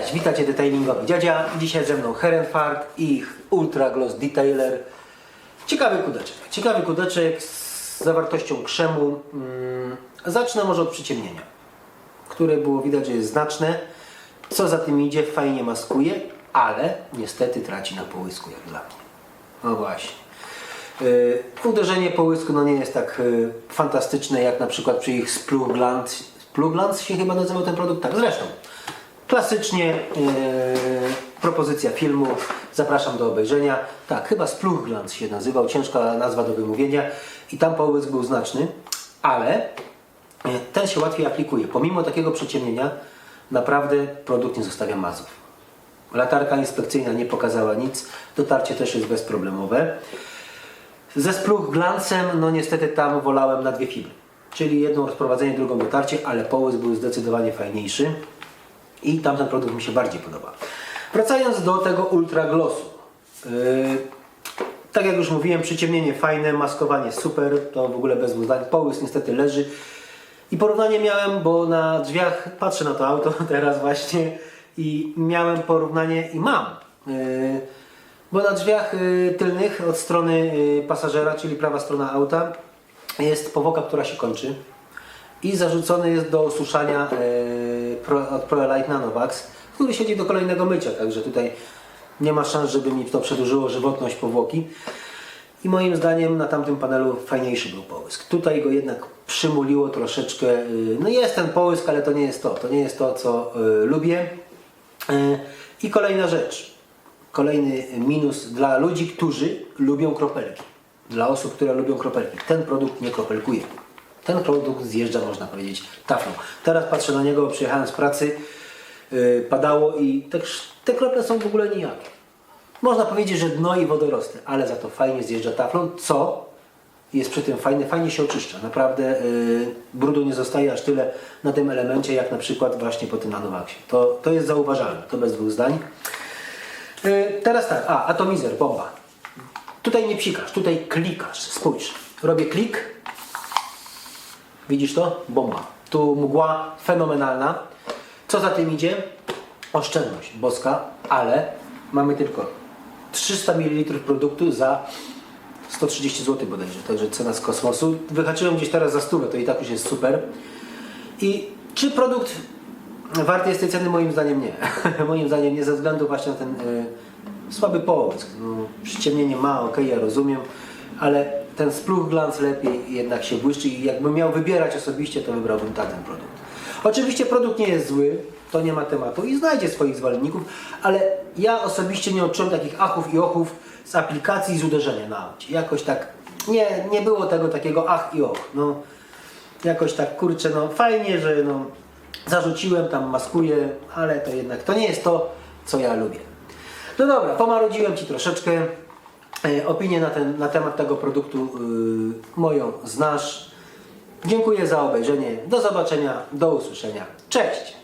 Cześć, witajcie detailingowi dziadzia. Dzisiaj ze mną Herenfart i ich Ultra Gloss Detailer. Ciekawy kudeczek. Ciekawy kudeczek z zawartością krzemu. Mm, Zacznę może od przyciemnienia, które było widać, że jest znaczne. Co za tym idzie, fajnie maskuje, ale niestety traci na połysku jak dla mnie. No właśnie. Yy, uderzenie połysku no nie jest tak yy, fantastyczne jak na przykład przy ich. Spluch Glance się chyba nazywał ten produkt? Tak, zresztą. Klasycznie yy, propozycja filmu. Zapraszam do obejrzenia. Tak, chyba Spluch Glance się nazywał. Ciężka nazwa do wymówienia. I tam połysk był znaczny, ale yy, ten się łatwiej aplikuje. Pomimo takiego przyciemnienia naprawdę produkt nie zostawia mazów. Latarka inspekcyjna nie pokazała nic. Dotarcie też jest bezproblemowe. Ze spluch glancem, no niestety tam wolałem na dwie fibry. Czyli jedną rozprowadzenie, drugą dotarcie, ale połysk był zdecydowanie fajniejszy. I tamten produkt mi się bardziej podoba. Wracając do tego Ultra Glossu. Yy, tak jak już mówiłem, przyciemnienie fajne, maskowanie super, to w ogóle bez zdań. Połysk niestety leży. I porównanie miałem, bo na drzwiach patrzę na to auto teraz właśnie i miałem porównanie i mam. Yy, bo na drzwiach y, tylnych od strony y, pasażera, czyli prawa strona auta, jest powłoka, która się kończy i zarzucony jest do osuszania y, od ProLite Nanovax, który siedzi do kolejnego mycia, także tutaj nie ma szans, żeby mi to przedłużyło żywotność powłoki. I moim zdaniem na tamtym panelu fajniejszy był połysk. Tutaj go jednak przymuliło troszeczkę. y, No jest ten połysk, ale to nie jest to. To nie jest to, co y, lubię. Y, I kolejna rzecz. Kolejny minus dla ludzi, którzy lubią kropelki. Dla osób, które lubią kropelki. Ten produkt nie kropelkuje. Ten produkt zjeżdża, można powiedzieć, taflą. Teraz patrzę na niego, przyjechałem z pracy, yy, padało i te, te krople są w ogóle nijakie. Można powiedzieć, że dno i wodorosty, ale za to fajnie zjeżdża taflą, co jest przy tym fajne, fajnie się oczyszcza. Naprawdę yy, brudu nie zostaje aż tyle na tym elemencie, jak na przykład właśnie po tym Nanovaxie. To, to jest zauważalne, to bez dwóch zdań. Yy, teraz tak, a atomizer, bomba. Tutaj nie psikasz, tutaj klikasz, spójrz. Robię klik, widzisz to? Bomba. Tu mgła fenomenalna. Co za tym idzie? Oszczędność boska, ale mamy tylko 300 ml produktu za 130 zł bodajże, także cena z kosmosu. Wyhaczyłem gdzieś teraz za stówę, to i tak już jest super. I czy produkt warty jest tej ceny? Moim zdaniem nie. Moim zdaniem nie, ze względu właśnie na ten y, słaby połysk. No, przyciemnienie ma, ok, ja rozumiem, ale ten spluch glans lepiej jednak się błyszczy i jakbym miał wybierać osobiście, to wybrałbym tamten produkt. Oczywiście produkt nie jest zły, to nie ma tematu i znajdzie swoich zwolenników, ale ja osobiście nie odczułem takich achów i ochów z aplikacji z uderzenia na aucie. Jakoś tak, nie, nie było tego takiego ach i och. No, jakoś tak kurczę, no fajnie, że no, zarzuciłem, tam maskuję, ale to jednak to nie jest to, co ja lubię. No dobra, pomarudziłem Ci troszeczkę. E, opinię na, ten, na temat tego produktu yy, moją znasz. Dziękuję za obejrzenie. Do zobaczenia, do usłyszenia. Cześć!